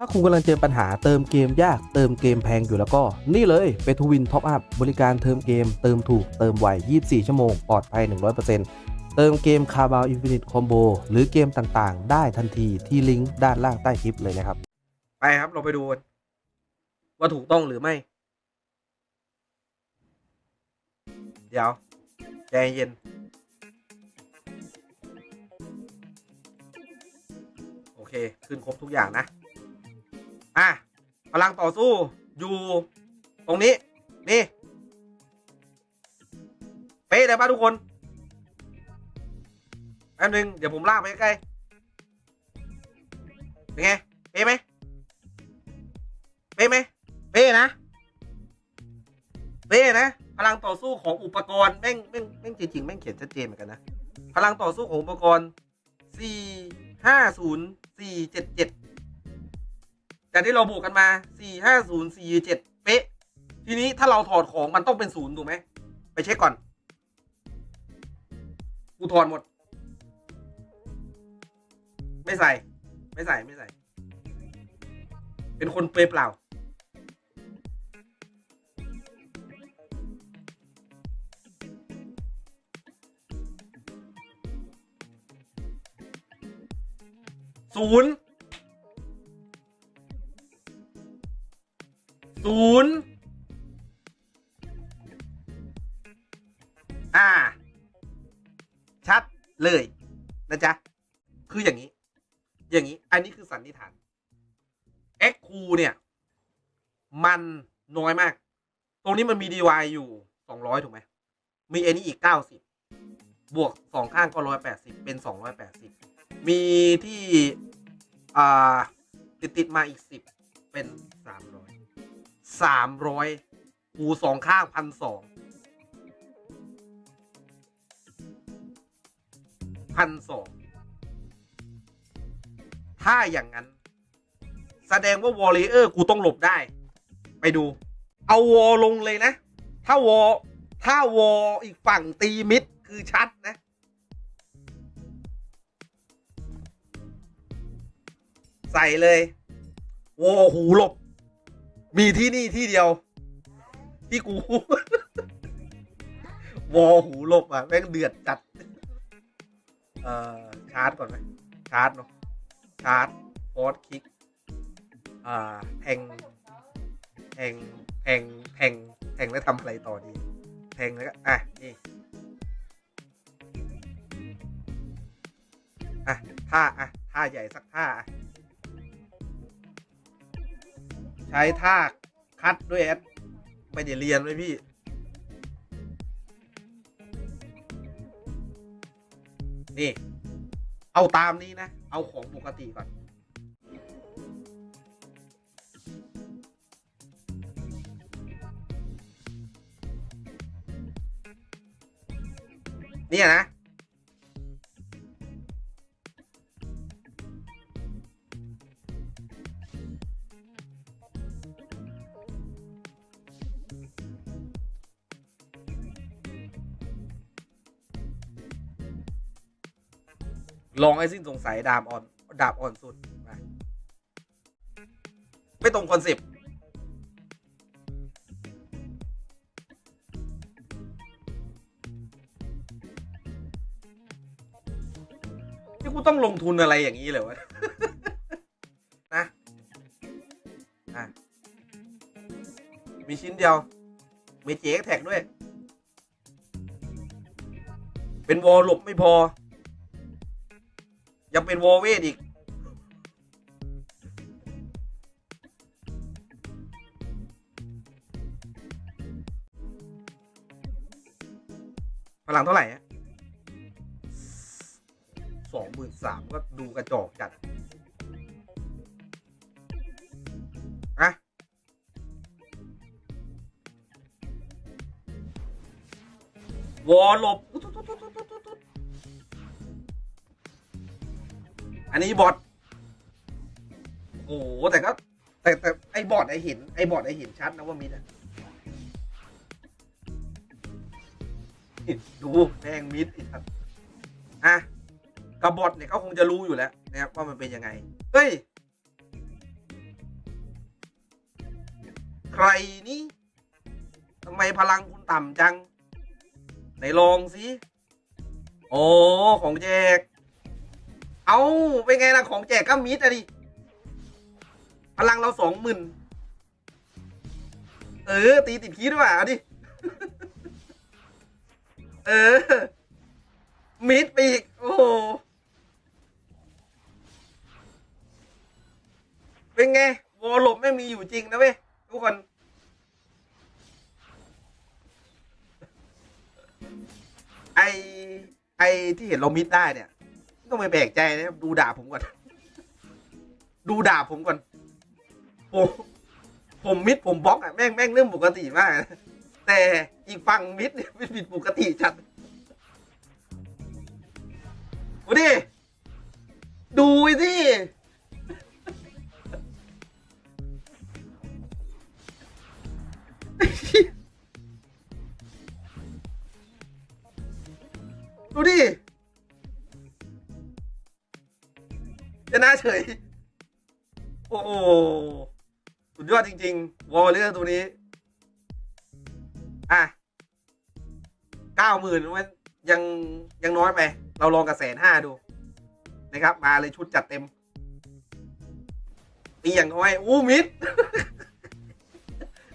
ถ้าคุณกำลังเจอปัญหาเติมเกมยากเติมเกมแพงอยู่แล้วก็ นี่เลยไปทวินท็อปอัพบริการเติมเกม เติมถูกเติมไว 24 ชั่วโมง ปลอดภัย 100%เติมเกมคาบาวอินฟินิตคอมโบหรือเกมต่างๆ ได้ทันทีที่ลิงก์ด้านล่างใต้คลิปเลยนะครับ ไปครับเราไปดู ว่าถูกต้องหรือไม่ เดี๋ยวใจเย็น โอเค ขึ้นครบทุกอย่างนะ อะพลังต่อสู้อยู่ ตรงนี้ นี่ เป๊ะเลยป่ะทุกคนอันหนึ่งเดี๋ยวผมลากไปใกล้เป็นไง เป๊ะไหม เป๊ะไหม เป๊ะนะ เป๊ะนะ พลังต่อสู้ของอุปกรณ์แม่งแม่งแม่งจริงๆแม่งเขียนชัดเจนเหมือนกันนะ พลังต่อสู้ของอุปกรณ์สี่ห้าศูนย์สี่เจ็ดเจ็ด จากที่เราบวกกันมาสี่ห้าศูนย์สี่เจ็ดเป๊ะ ทีนี้ถ้าเราถอดของมันต้องเป็นศูนย์ถูกไหม ไปเช็คก่อน กูถอดหมด ไม่ใส่ ไม่ใส่ไม่ใส่ เป็นคนเปรย์เปล่า ศูนย์ ศูนย์อ่า ชัดเลยนะจ๊ะ คืออย่างนี้ อย่างนี้ อันนี้คือสันนิษฐาน X คูเนี่ย มันน้อยมาก ตรงนี้มันมี DY อยู่สองร้อยถูกไหม มีอันนี้อีกเก้าสิบบวกสองข้างก็ร้อยแปดสิบเป็นสองร้อยแปดสิบมีที่ อ่า ติดติดมาอีกสิบเป็นสามร้อย สามร้อยคูสองข้างพันสองพันสองถ้าอย่างนั้น แสดงว่าวอลเลเยอร์กูต้องหลบได้ ไปดู เอาวอลลงเลยนะ ถ้าวอลถ้าวอลอีกฝั่งตีมิดคือชัดนะ ใส่เลย วอหูหลบ มีที่นี่ที่เดียว ที่กู วอหูหลบอะ แม่งเดือดจัด เอ่อ ชาร์จก่อนไหมชาร์จเนาะชาร์จฟอร์สคิก อ่าแทงแทงแทงแทงแทงแล้วทำอะไรต่อดี แทงแล้วก็อะ นี่อะท่าอะท่าใหญ่สักท่าอะ ใช้ท่าคัดด้วยแอดไม่ได้เรียนไว้พี่ นี่ เอาตามนี้นะ เอาของปกติก่อน เนี่ยนะ ลองไอ้สิ้นสงสัยดาบอ่อน ดาบอ่อนสุด ไม่ตรงคอนเซปต์นี่กูต้องลงทุนอะไรอย่างนี้เลยวะ นะอะมีชิ้นเดียว มีเจ๊แท็กด้วย เป็นวอลหลบไม่พอ ยังเป็นวอลเวทอีก พลังเท่าไหร่อะสองหมื่นสามก็ดูกระจอกจัดอะวอลลบ นนี้บอทโอ้โหแต่ก็แต่แต่ไอ้บอทไอ้เห็นไอ้บอทไอ้เห็นชัดนะว่ามิดอะดูแม่งมิดอีกครับอะกับบอทเนี่ยเขาคงจะรู้อยู่แล้วนะครับว่ามันเป็นยังไง เฮ้ย ใครนี่ทำไมพลังคุณต่ำจัง ไหนลองสิ โอ้ ของแจก เอาเป็นไงล่ะ ของแจกก็มิดอะดิ พลังเราสองหมื่นเออ ตีติดพีด้วยว่ะเอาดิ เออ มิดไปอีก โอ้โห เป็นไง วอลลบไม่มีอยู่จริงนะเว้ย ทุกคน ไอไอที่เห็นเรามิดได้เนี่ย ก็ไม่แปลกใจนะครับดูด่าผมก่อน ดูด่าผมก่อน ผมผมมิดผมบล็อกอะแม่งแม่งเรื่องปกติมากนะแต่อีกฝั่งมิดเนี่ยไม่ผิดปกติจัดดูดิดูสิ ชนะเฉย โอ้โหสุดยอดจริง ๆ วอลเลอร์ตัวนี้ อะเก้าหมื่นมันยังยังน้อยไป เราลองกับแสนห้าดู นะครับ มาเลยชุดจัดเต็มตีอย่างน้อย อู้มิด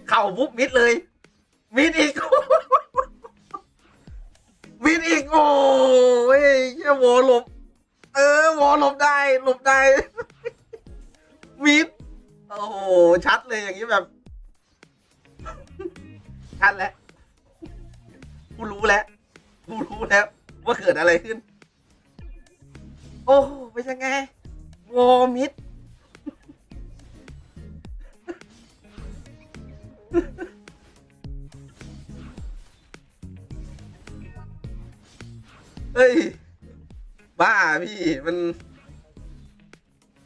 เข่าปุ๊บมิดเลย มิดอีก มิดอีก โอ้ยเหี้ยวอลหลบ เออวอลหลบได้หลบได้มิดโอ้โหชัดเลยอย่างนี้แบบ ชัดแล้วกูรู้แล้วกูรู้แล้ว ว่าเกิดอะไรขึ้น โอ้โหเป็นยังไงวอร์มิดเฮ้ย บ้าพี่มัน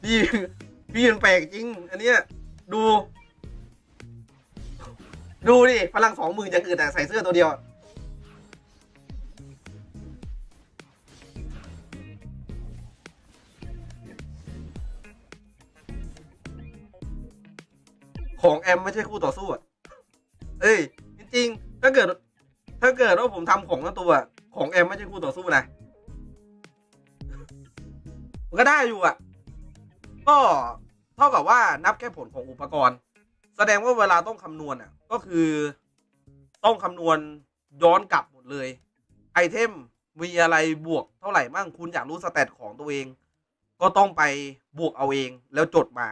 พี่พี่มันแปลกจริง อันเนี้ยดู ดูดิพลังสองหมื่นจะเกิดแต่ใส่เสื้อตัวเดียวของแอมไม่ใช่คู่ต่อสู้อะ เอ้ย จริงๆ ถ้าเกิด ถ้าเกิดว่าผมทำของตัวอะของแอมไม่ใช่คู่ต่อสู้นะ ก็ได้อยู่อะ ก็เท่ากับว่านับแค่ผลของอุปกรณ์ แสดงว่าเวลาต้องคำนวณอะ ก็คือต้องคำนวณย้อนกลับหมดเลย ไอเทมมีอะไรบวกเท่าไหร่บ้างคุณอยากรู้สแตทของตัวเอง ก็ต้องไปบวกเอาเองแล้วจดมา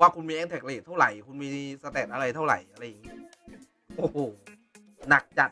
ว่าคุณมีแอนแท็กเรทเท่าไหร่ คุณมีสแตทอะไรเท่าไหร่อะไรอย่างงี้โอ้โหหนักจัด